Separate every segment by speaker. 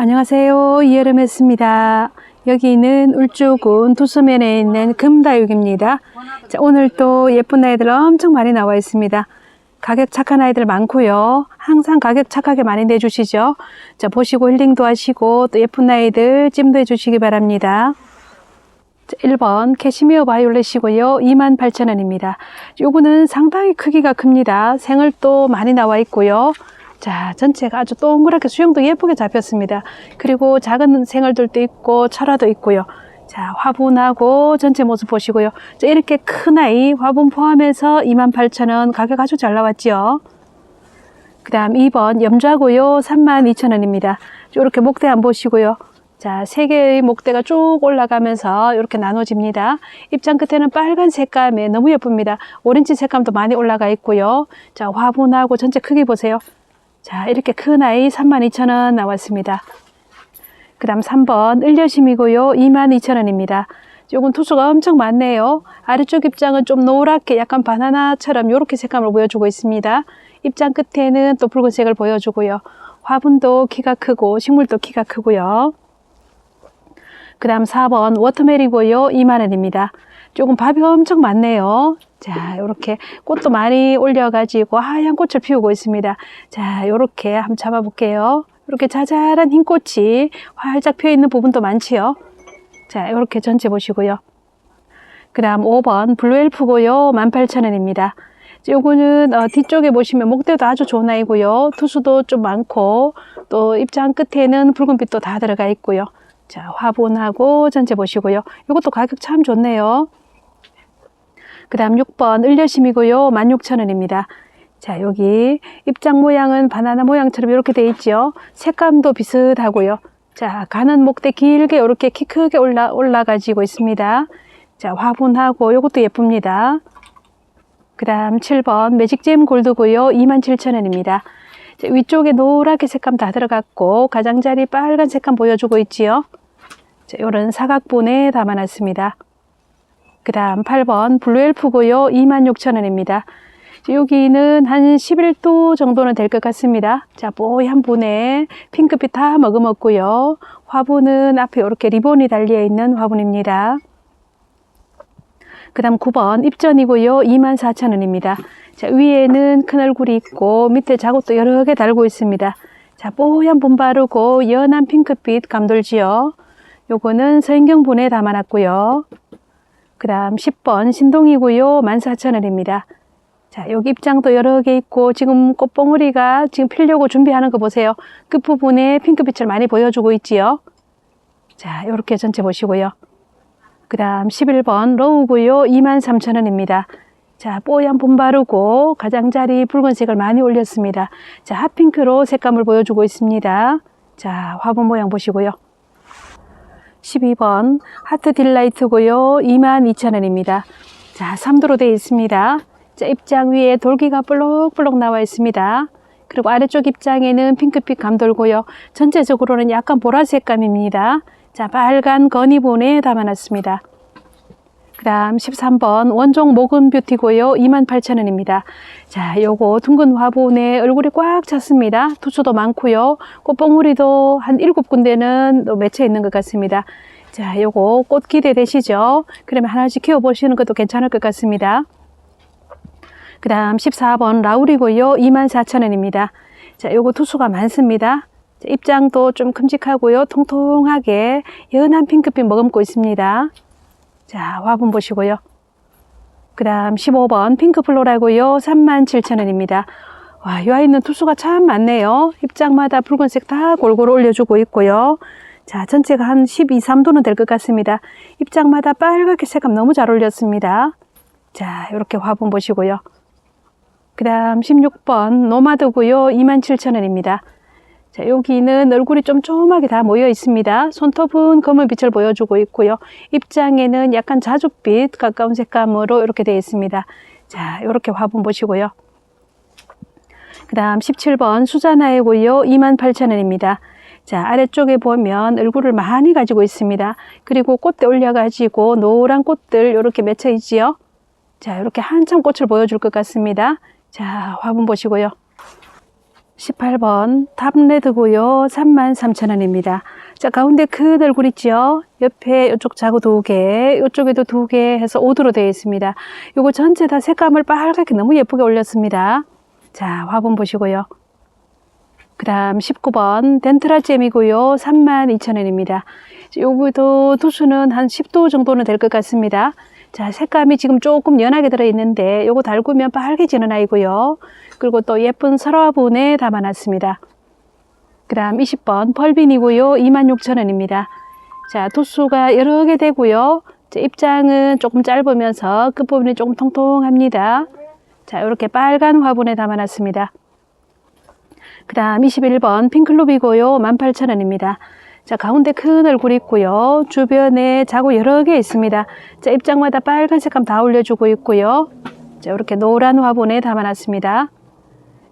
Speaker 1: 안녕하세요. 이여름했습니다. 여기는 울주군 두수면에 있는 금다육입니다. 자, 오늘 또 예쁜 아이들 엄청 많이 나와 있습니다. 가격 착한 아이들 많고요. 항상 가격 착하게 많이 내주시죠. 자, 보시고 힐링도 하시고 또 예쁜 아이들 찜도 해주시기 바랍니다. 자, 1번 캐시미어 바이올렛이고요. 28,000원입니다. 요거는 상당히 크기가 큽니다. 생을도 많이 나와 있고요. 자, 전체가 아주 동그랗게 수영도 예쁘게 잡혔습니다. 그리고 작은 생얼들도 있고 철화도 있고요. 자, 화분하고 전체 모습 보시고요. 자, 이렇게 큰 아이 화분 포함해서 28,000원 가격 아주 잘 나왔죠. 그 다음 2번 염좌고요. 32,000원입니다. 이렇게 목대 한번 보시고요. 자, 세 개의 목대가 쭉 올라가면서 이렇게 나눠집니다. 입장 끝에는 빨간 색감에 너무 예쁩니다. 오렌지 색감도 많이 올라가 있고요. 자, 화분하고 전체 크기 보세요. 자, 이렇게 큰 아이 32,000원 나왔습니다. 그 다음 3번 을려심이고요. 22,000원입니다. 요건 투수가 엄청 많네요. 아래쪽 입장은 좀 노랗게 약간 바나나처럼 이렇게 색감을 보여주고 있습니다. 입장 끝에는 또 붉은색을 보여주고요. 화분도 키가 크고 식물도 키가 크고요. 그 다음 4번 워터멜이고요. 2만원입니다. 조금 밥이 엄청 많네요. 자, 이렇게 꽃도 많이 올려가지고 하얀 꽃을 피우고 있습니다. 자, 이렇게 한번 잡아볼게요. 이렇게 자잘한 흰 꽃이 활짝 피어 있는 부분도 많지요. 자, 이렇게 전체 보시고요. 그 다음 5번 블루엘프고요. 18,000원입니다. 요거는 어, 뒤쪽에 보시면 목대도 아주 좋은 아이고요. 투수도 좀 많고 또 입장 끝에는 붉은빛도 다 들어가 있고요. 자, 화분하고 전체 보시고요. 이것도 가격 참 좋네요. 그 다음 6번 을려심이고요. 16,000원입니다. 자, 여기 입장 모양은 바나나 모양처럼 이렇게 돼 있죠. 색감도 비슷하고요. 자, 가는 목대 길게 이렇게 키 크게 올라, 올라가지고 있습니다. 자, 화분하고 이것도 예쁩니다. 그 다음 7번 매직잼 골드고요. 27,000원입니다. 자, 위쪽에 노랗게 색감 다 들어갔고 가장자리 빨간 색감 보여주고 있지요. 자, 요런 사각분에 담아놨습니다. 그 다음 8번 블루엘프고요. 26,000원입니다. 여기는 한 11도 정도는 될 것 같습니다. 자, 뽀얀 분에 핑크빛 다 머금었고요. 화분은 앞에 이렇게 리본이 달려 있는 화분입니다. 그 다음 9번 입전이고요. 24,000원입니다. 자, 위에는 큰 얼굴이 있고 밑에 자국도 여러 개 달고 있습니다. 자, 뽀얀 분 바르고 연한 핑크빛 감돌지요. 요거는 서인경분에 담아놨고요. 그 다음 10번 신동이고요. 14,000원입니다. 자, 여기 입장도 여러 개 있고 지금 꽃봉오리가 지금 피려고 준비하는 거 보세요. 끝부분에 핑크빛을 많이 보여주고 있지요. 자, 이렇게 전체 보시고요. 그 다음 11번 로우고요. 23,000원입니다. 자, 뽀얀 분 바르고 가장자리 붉은색을 많이 올렸습니다. 자, 핫핑크로 색감을 보여주고 있습니다. 자, 화분 모양 보시고요. 12번 하트 딜라이트고요. 22,000원입니다. 자, 3도로 되어 있습니다. 자, 입장 위에 돌기가 볼록볼록 나와 있습니다. 그리고 아래쪽 입장에는 핑크빛 감돌고요. 전체적으로는 약간 보라색감입니다. 자, 빨간 건이본에 담아놨습니다. 그 다음 13번 원종 모금 뷰티고요. 28,000원입니다. 자, 요거 둥근 화분에 얼굴이 꽉 찼습니다. 투수도 많고요. 꽃봉우리도 한 7군데는 또 맺혀 있는 것 같습니다. 자, 요거 꽃 기대되시죠? 그러면 하나씩 키워보시는 것도 괜찮을 것 같습니다. 그 다음 14번 라울이고요. 24,000원입니다. 자, 요거 투수가 많습니다. 자, 입장도 좀 큼직하고요. 통통하게 연한 핑크빛 머금고 있습니다. 자, 화분 보시고요. 그 다음 15번 핑크 플로라고요. 37,000원입니다. 와, 이 아이는 투수가 참 많네요. 입장마다 붉은색 다 골고루 올려주고 있고요. 자, 전체가 한 12, 3도는 될 것 같습니다. 입장마다 빨갛게 색감 너무 잘 올렸습니다. 자, 이렇게 화분 보시고요. 그 다음 16번 노마드고요. 27,000원입니다. 자, 여기는 얼굴이 좀 조그맣게 다 모여 있습니다. 손톱은 검은 빛을 보여주고 있고요. 입장에는 약간 자줏빛 가까운 색감으로 이렇게 되어 있습니다. 자, 이렇게 화분 보시고요. 그 다음 17번 수자나이고요. 28,000원입니다. 자, 아래쪽에 보면 얼굴을 많이 가지고 있습니다. 그리고 꽃대 올려가지고 노란 꽃들 이렇게 맺혀 있지요. 자, 이렇게 한참 꽃을 보여줄 것 같습니다. 자, 화분 보시고요. 18번 탑레드고요. 33,000원입니다. 자, 가운데 큰 얼굴 있죠? 옆에 이쪽 자구 두 개, 이쪽에도 두 개 해서 5도로 되어 있습니다. 요거 전체 다 색감을 빨갛게 너무 예쁘게 올렸습니다. 자, 화분 보시고요. 그 다음 19번 덴트라잼이고요. 32,000원입니다. 요거도 도수는 한 10도 정도는 될 것 같습니다. 자, 색감이 지금 조금 연하게 들어있는데 요거 달구면 빨개지는 아이고요. 그리고 또 예쁜 설화분에 담아놨습니다. 그 다음 20번 펄빈이고요. 26,000원입니다. 자, 도수가 여러 개 되고요. 자, 입장은 조금 짧으면서 끝부분이 조금 통통합니다. 자, 이렇게 빨간 화분에 담아놨습니다. 그 다음 21번 핑클롭이고요. 18,000원입니다. 자, 가운데 큰 얼굴 있고요. 주변에 자구 여러 개 있습니다. 자, 입장마다 빨간 색감 다 올려주고 있고요. 자, 이렇게 노란 화분에 담아놨습니다.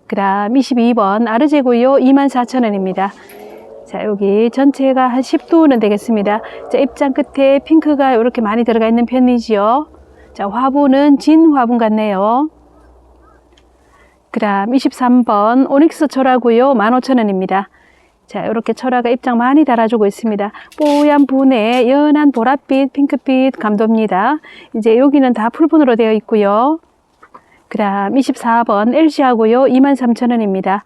Speaker 1: 그 다음 22번 아르제고요. 24,000원입니다. 자, 여기 전체가 한 10도는 되겠습니다. 자, 입장 끝에 핑크가 이렇게 많이 들어가 있는 편이지요. 자, 화분은 진 화분 같네요. 그 다음 23번 오닉스 철화고요. 15,000원입니다. 자, 이렇게 철화가 입장 많이 달아주고 있습니다. 뽀얀 분에 연한 보랏빛, 핑크빛 감도입니다. 이제 여기는 다 풀분으로 되어 있고요. 그 다음 24번 LC하고요. 23,000원입니다.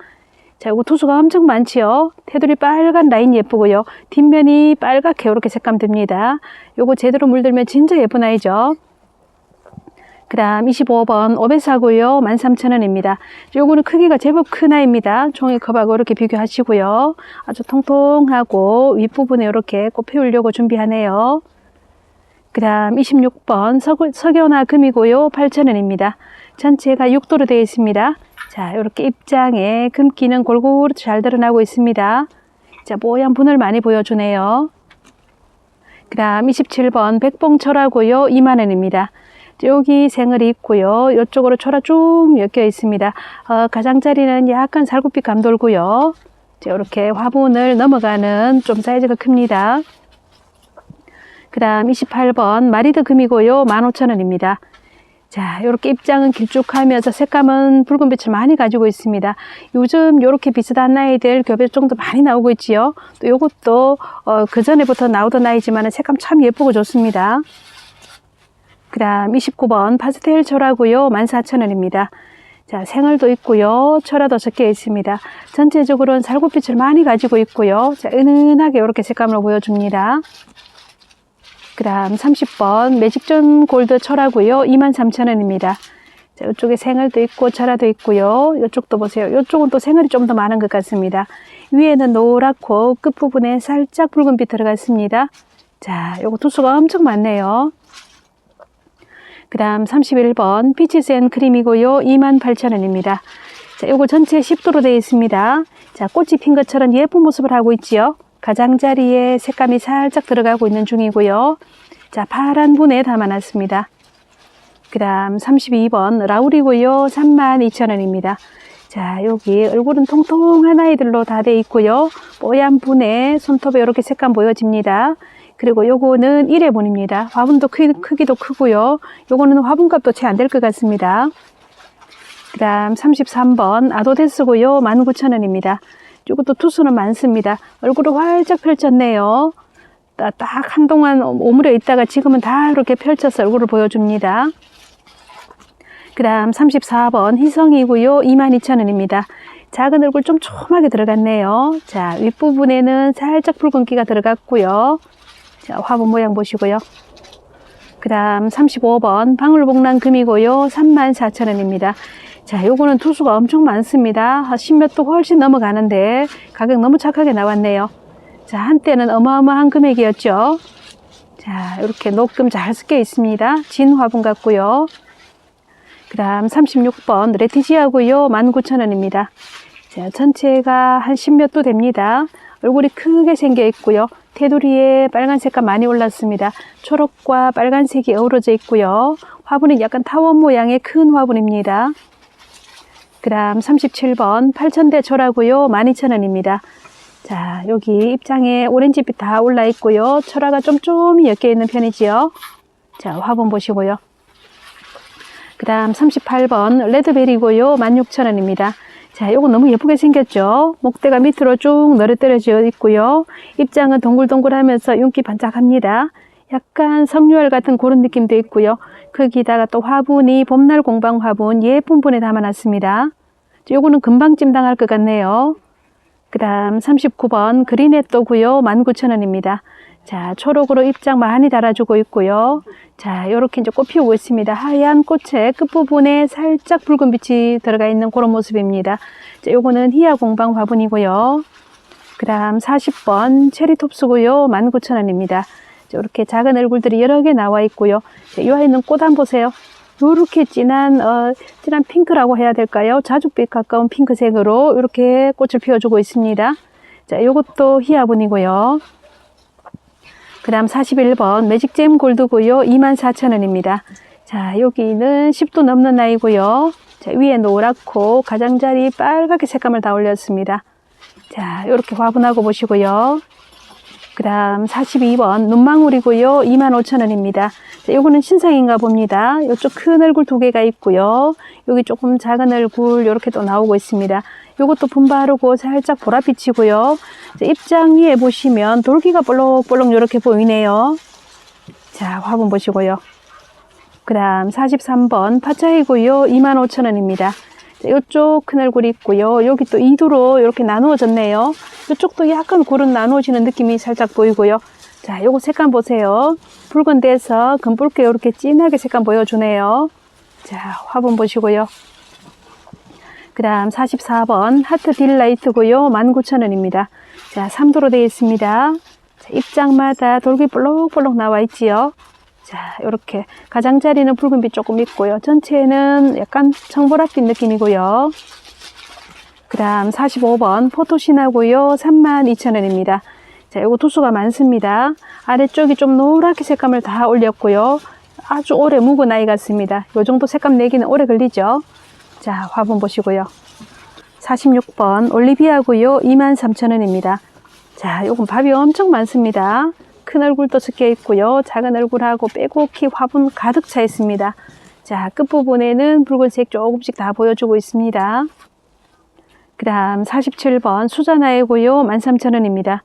Speaker 1: 자, 이거 투수가 엄청 많지요. 테두리 빨간 라인 예쁘고요. 뒷면이 빨갛게 이렇게 색감 듭니다. 요거 제대로 물들면 진짜 예쁜 아이죠. 그 다음 25번 오베사고요. 13,000원입니다. 요거는 크기가 제법 큰 아이입니다. 종이컵하고 이렇게 비교하시고요. 아주 통통하고 윗부분에 이렇게 꽃 피우려고 준비하네요. 그 다음 26번 석, 석연화 금이고요. 8,000원입니다. 전체가 6도로 되어 있습니다. 자, 이렇게 입장에 금기는 골고루 잘 드러나고 있습니다. 자, 뽀얀 분을 많이 보여주네요. 그 다음 27번 백봉철하고요. 2만원입니다. 여기 생얼이 있고요. 이쪽으로 철화 쭉 엮여 있습니다. 어, 가장자리는 약간 살구빛 감 돌고요. 자, 이렇게 화분을 넘어가는 좀 사이즈가 큽니다. 그 다음 28번 마리드 금이고요. 15,000원입니다. 자, 이렇게 입장은 길쭉하면서 색감은 붉은빛을 많이 가지고 있습니다. 요즘 이렇게 비슷한 겹에 정도 많이 나오고 있지요. 또 이것도 어, 그 전에부터 나오던 아이지만 색감 참 예쁘고 좋습니다. 그 다음 29번 파스텔 철하고요. 14,000원입니다. 자, 생얼도 있고요. 철화도 적혀 있습니다. 전체적으로는 살구빛을 많이 가지고 있고요. 자, 은은하게 이렇게 색감을 보여줍니다. 그 다음 30번 매직존 골드 철하고요. 23,000원입니다. 자, 이쪽에 생얼도 있고 철화도 있고요. 이쪽도 보세요. 이쪽은 또 생얼이 좀 더 많은 것 같습니다. 위에는 노랗고 끝부분에 살짝 붉은빛 들어가 있습니다. 자, 요거 두수가 엄청 많네요. 그 다음 31번 피치센 크림이고요. 28,000원입니다. 자, 요거 전체 10도로 되어 있습니다. 자, 꽃이 핀 것처럼 예쁜 모습을 하고 있지요. 가장자리에 색감이 살짝 들어가고 있는 중이고요. 자, 파란 분에 담아놨습니다. 그 다음 32번 라울이고요. 32,000원입니다. 자, 여기 얼굴은 통통한 아이들로 다 돼 있고요. 뽀얀 분에 손톱에 이렇게 색감 보여집니다. 그리고 요거는 1회분입니다. 화분도 크, 크기도 크고요. 요거는 화분값도 채 안 될 것 같습니다. 그 다음 33번 아도데스고요. 19,000원입니다. 이것도 투수는 많습니다. 얼굴을 활짝 펼쳤네요. 딱, 딱 한동안 오므려 있다가 지금은 다 이렇게 펼쳐서 얼굴을 보여줍니다. 그 다음 34번 희성이고요. 22,000원입니다. 작은 얼굴 좀 촘하게 들어갔네요. 자, 윗부분에는 살짝 붉은 기가 들어갔고요. 자, 화분 모양 보시고요. 그 다음 35번 방울복랑 금이고요. 34,000원입니다. 자, 요거는 투수가 엄청 많습니다. 한 10몇 도 훨씬 넘어가는데 가격 너무 착하게 나왔네요. 자, 한때는 어마어마한 금액이었죠. 자, 이렇게 녹금 잘 섞여 있습니다. 진 화분 같고요. 그 다음 36번 레티지아고요. 19,000원입니다. 자, 전체가 한 10몇 도 됩니다. 얼굴이 크게 생겨 있고요. 테두리에 빨간색감 많이 올랐습니다. 초록과 빨간색이 어우러져 있고요. 화분은 약간 타원 모양의 큰 화분입니다. 그 다음 37번 8천대 철하고요. 12,000원입니다. 자, 여기 입장에 오렌지빛 다 올라 있고요. 철화가 좀 쫌이 엮여 있는 편이지요. 자, 화분 보시고요. 그 다음 38번 레드베리고요. 16,000원입니다. 자, 요거 너무 예쁘게 생겼죠? 목대가 밑으로 쭉 늘어뜨려져 있고요. 입장은 동글동글하면서 윤기 반짝합니다. 약간 석류알 같은 그런 느낌도 있고요. 거기다가 또 화분이 봄날 공방 화분 예쁜 분에 담아놨습니다. 요거는 금방 찜당할 것 같네요. 그 다음 39번 그린햇도고요 19,000원입니다. 자, 초록으로 입장 많이 달아주고 있고요. 자, 이렇게 이제 꽃 피우고 있습니다. 하얀 꽃의 끝부분에 살짝 붉은 빛이 들어가 있는 그런 모습입니다. 자, 요거는 희야 공방 화분이고요. 그 다음 40번 체리톱스고요. 19,000원입니다. 이렇게 작은 얼굴들이 여러 개 나와 있고요. 자, 이 아이는 꽃 한번 보세요. 이렇게 진한 어, 진한 핑크라고 해야 될까요? 자줏빛 가까운 핑크색으로 이렇게 꽃을 피워주고 있습니다. 자, 이것도 희화분이고요. 그 다음 41번 매직잼 골드고요. 24,000원입니다. 자, 여기는 10도 넘는 나이고요. 자, 위에 노랗고 가장자리 빨갛게 색감을 다 올렸습니다. 자, 이렇게 화분하고 보시고요. 그 다음 42번 눈망울이고요. 25,000원입니다. 자, 요거는 신상인가 봅니다. 이쪽 큰 얼굴 두 개가 있고요. 여기 조금 작은 얼굴 이렇게 또 나오고 있습니다. 요것도 분바르고 살짝 보랏빛이고요. 자, 입장 위에 보시면 돌기가 볼록볼록 이렇게 보이네요. 자, 화분 보시고요. 그 다음 43번 파차이고요. 25,000원입니다. 이쪽 큰 얼굴이 있고요. 여기 또 이두로 이렇게 나누어졌네요. 이쪽도 약간 고른 나누어지는 느낌이 살짝 보이고요. 자, 요거 색감 보세요. 붉은 데서 금붉게 이렇게 진하게 색감 보여주네요. 자, 화분 보시고요. 그 다음 44번 하트 딜라이트고요. 19,000원입니다. 자, 3도로 되어 있습니다. 자, 입장마다 돌기 볼록볼록 나와 있지요. 자, 이렇게 가장자리는 붉은빛 조금 있고요. 전체는 약간 청보랏빛 느낌이고요. 그 다음 45번 포토신하고요. 32,000원입니다. 자, 이거 도수가 많습니다. 아래쪽이 좀 노랗게 색감을 다 올렸고요. 아주 오래 묵은 아이 같습니다. 이 정도 색감 내기는 오래 걸리죠. 자, 화분 보시고요. 46번 올리비아고요. 23,000원입니다. 자, 요건 밥이 엄청 많습니다. 큰 얼굴도 섞여 있고요. 작은 얼굴하고 빼곡히 화분 가득 차 있습니다. 자, 끝부분에는 붉은색 조금씩 다 보여주고 있습니다. 그 다음 47번 수자나이고요. 13,000원입니다.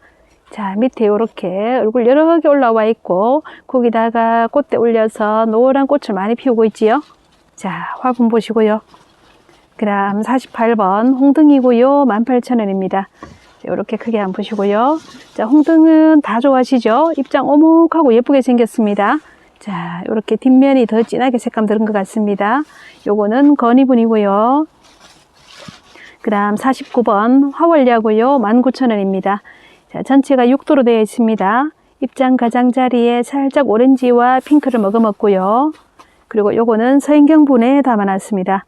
Speaker 1: 자, 밑에 이렇게 얼굴 여러 개 올라와 있고, 거기다가 꽃대 올려서 노란 꽃을 많이 피우고 있지요. 자, 화분 보시고요. 그 다음 48번 홍등이고요. 18,000원입니다. 이렇게 크게 한번 보시고요. 자, 홍등은 다 좋아하시죠? 입장 오목하고 예쁘게 생겼습니다. 자, 이렇게 뒷면이 더 진하게 색감 들은 것 같습니다. 요거는 건이분이고요. 그 다음 49번 화월야고요. 19,000원입니다. 자, 전체가 6도로 되어 있습니다. 입장 가장자리에 살짝 오렌지와 핑크를 머금었고요. 그리고 요거는 서인경분에 담아놨습니다.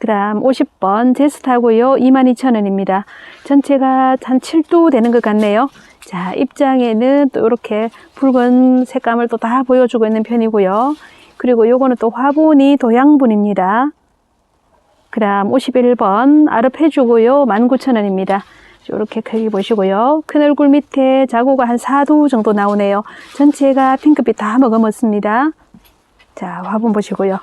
Speaker 1: 그 다음 50번 제스타고요. 22,000원입니다. 전체가 한 7도 되는 것 같네요. 자, 입장에는 또 이렇게 붉은 색감을 또 다 보여주고 있는 편이고요. 그리고 요거는 또 화분이 도양분입니다. 그 다음 51번 아르페주고요. 19,000원입니다. 이렇게 크게 보시고요. 큰 얼굴 밑에 자구가 한 4도 정도 나오네요. 전체가 핑크빛 다 머금었습니다. 자, 화분 보시고요.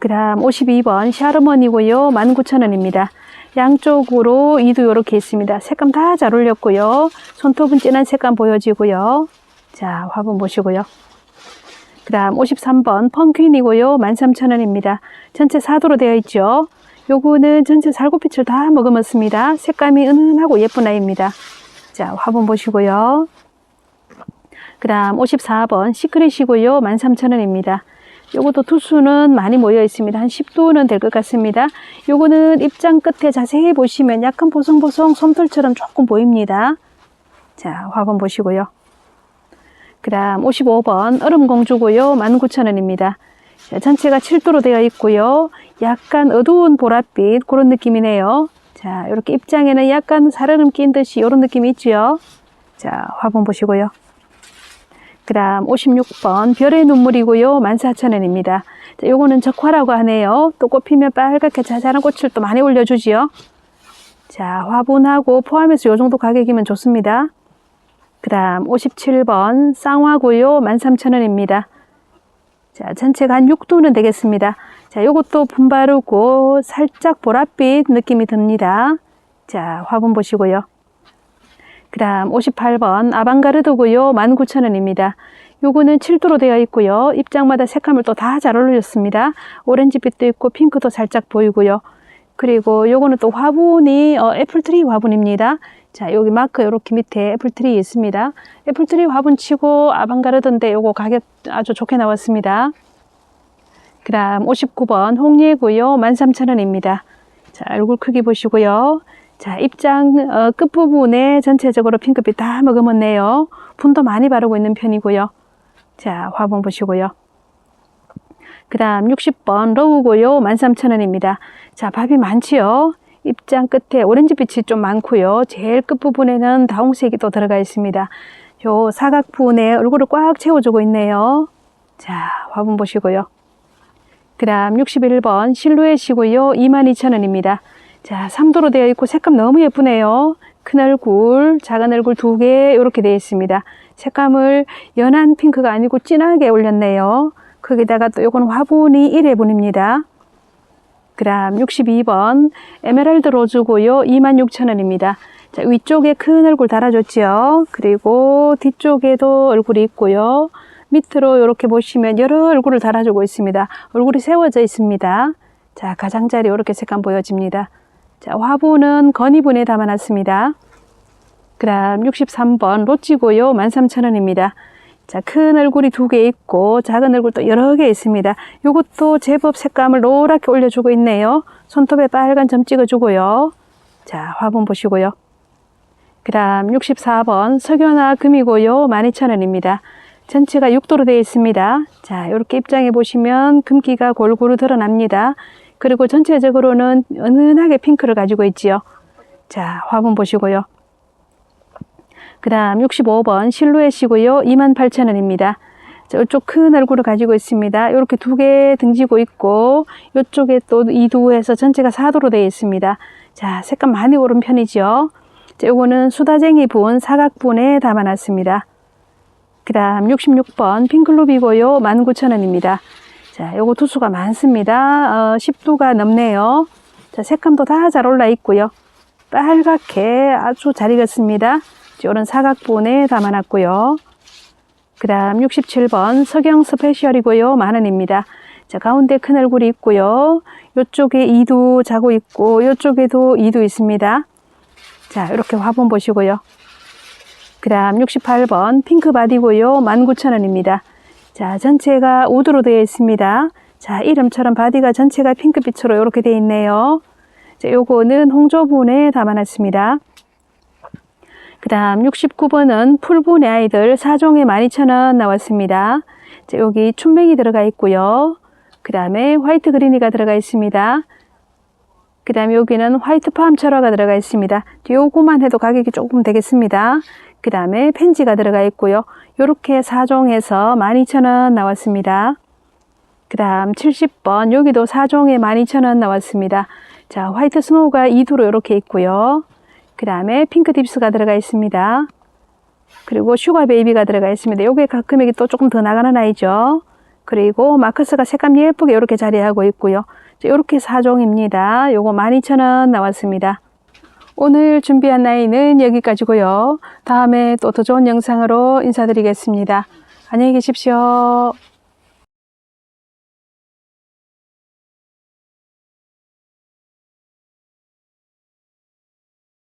Speaker 1: 그 다음 52번 샤르먼이고요. 19,000원입니다. 양쪽으로 이도 이렇게 있습니다. 색감 다 잘 올렸고요. 손톱은 진한 색감 보여지고요. 자, 화분 보시고요. 그 다음 53번 펑퀸이고요. 13,000원입니다. 전체 4도로 되어 있죠. 요거는 전체 살구빛을 다 머금었습니다. 색감이 은은하고 예쁜 아이입니다. 자, 화분 보시고요. 그 다음 54번 시크릿이고요. 13,000원입니다. 요것도 투수는 많이 모여 있습니다. 한 10도는 될 것 같습니다. 요거는 입장 끝에 자세히 보시면 약간 보송보송 솜털처럼 조금 보입니다. 자, 화분 보시고요. 그 다음 55번 얼음공주고요. 19,000원입니다. 전체가 7도로 되어 있고요. 약간 어두운 보랏빛 그런 느낌이네요. 자, 이렇게 입장에는 약간 살얼음 낀 듯이 이런 느낌이 있죠. 자, 화분 보시고요. 그 다음 56번 별의 눈물이고요. 14,000원입니다. 자, 요거는 적화라고 하네요. 또 꽃피면 빨갛게 자잘한 꽃을 또 많이 올려주지요. 자, 화분하고 포함해서 요 정도 가격이면 좋습니다. 그 다음 57번 쌍화고요. 13,000원입니다. 자, 전체가 한 6도는 되겠습니다. 자, 요것도 분바르고 살짝 보랏빛 느낌이 듭니다. 자, 화분 보시고요. 그 다음 58번 아방가르드고요. 19,000원입니다. 요거는 7도로 되어 있고요. 입장마다 색감을 또 다 잘 어울렸습니다. 오렌지빛도 있고 핑크도 살짝 보이고요. 그리고 요거는 또 화분이 어, 애플트리 화분입니다. 자, 여기 마크 이렇게 밑에 애플트리 있습니다. 애플트리 화분 치고 아방가르드인데 요거 가격 아주 좋게 나왔습니다. 그 다음 59번 홍예고요. 13,000원입니다. 자, 얼굴 크기 보시고요. 자, 입장 어, 끝부분에 전체적으로 핑크빛 다 머금었네요. 분도 많이 바르고 있는 편이고요. 자, 화분 보시고요. 그 다음 60번 로우고요. 13,000원입니다. 자, 밥이 많지요. 입장 끝에 오렌지빛이 좀 많고요. 제일 끝부분에는 다홍색이 또 들어가 있습니다. 요 사각부분에 얼굴을 꽉 채워주고 있네요. 자, 화분 보시고요. 그 다음 61번 실루엣이고요. 22,000원입니다. 자, 3도로 되어 있고 색감 너무 예쁘네요. 큰 얼굴, 작은 얼굴 두 개 이렇게 되어 있습니다. 색감을 연한 핑크가 아니고 진하게 올렸네요. 거기다가 또 요건 화분이 1회분입니다. 그 다음 62번 에메랄드 로즈고요. 26,000원입니다. 자, 위쪽에 큰 얼굴 달아줬죠. 그리고 뒤쪽에도 얼굴이 있고요. 밑으로 이렇게 보시면 여러 얼굴을 달아주고 있습니다. 얼굴이 세워져 있습니다. 자, 가장자리 이렇게 색감 보여집니다. 자, 화분은 건이분에 담아놨습니다. 그 다음 63번 로찌고요. 13,000원입니다. 자, 큰 얼굴이 두 개 있고 작은 얼굴도 여러 개 있습니다. 요것도 제법 색감을 노랗게 올려주고 있네요. 손톱에 빨간 점 찍어주고요. 자, 화분 보시고요. 그 다음 64번 석연화 금이고요. 12,000원입니다. 전체가 6도로 되어 있습니다. 자, 이렇게 입장해 보시면 금기가 골고루 드러납니다. 그리고 전체적으로는 은은하게 핑크를 가지고 있지요. 자, 화분 보시고요. 그 다음 65번 실루엣이고요. 28,000원입니다. 자, 이쪽 큰 얼굴을 가지고 있습니다. 이렇게 두 개 등지고 있고 이쪽에 또 2도에서 전체가 4도로 되어 있습니다. 자, 색감 많이 오른 편이죠. 자, 요거는 수다쟁이 분 사각분에 담아놨습니다. 그 다음 66번 핑클롭이고요. 19,000원입니다. 자, 요거 두수가 많습니다. 어, 10도가 넘네요. 자, 색감도 다 잘 올라 있고요. 빨갛게 아주 잘 익었습니다. 이런 사각분에 담아놨고요. 그 다음 67번 석영 스페셜이고요. 만원입니다. 자, 가운데 큰 얼굴이 있고요. 이쪽에 2도 자고 있고, 이쪽에도 2도 있습니다. 자, 이렇게 화분 보시고요. 그 다음 68번 핑크 바디고요. 19,000원입니다. 자, 전체가 우드로 되어 있습니다. 자, 이름처럼 바디가 전체가 핑크빛으로 이렇게 되어 있네요. 자, 요거는 홍조분에 담아놨습니다. 그 다음 69번은 풀분의 아이들 4종에 12,000원 나왔습니다. 자, 여기 춘맹이 들어가 있고요. 그 다음에 화이트 그리니가 들어가 있습니다. 그 다음에 여기는 화이트 팜 철화가 들어가 있습니다. 요거만 해도 가격이 조금 되겠습니다. 그 다음에 펜지가 들어가 있고요. 요렇게 4종에서 12,000원 나왔습니다. 그 다음 70번 여기도 4종에 12,000원 나왔습니다. 자 화이트 스노우가 2두로 이렇게 있고요. 그 다음에 핑크 딥스가 들어가 있습니다. 그리고 슈가 베이비가 들어가 있습니다. 요게 금액이 또 조금 더 나가는 아이죠. 그리고 마커스가 색감 예쁘게 이렇게 자리하고 있고요. 이렇게 4종입니다. 요거 12,000원 나왔습니다. 오늘 준비한 나이는 여기까지고요. 다음에 또 더 좋은 영상으로 인사드리겠습니다. 안녕히 계십시오.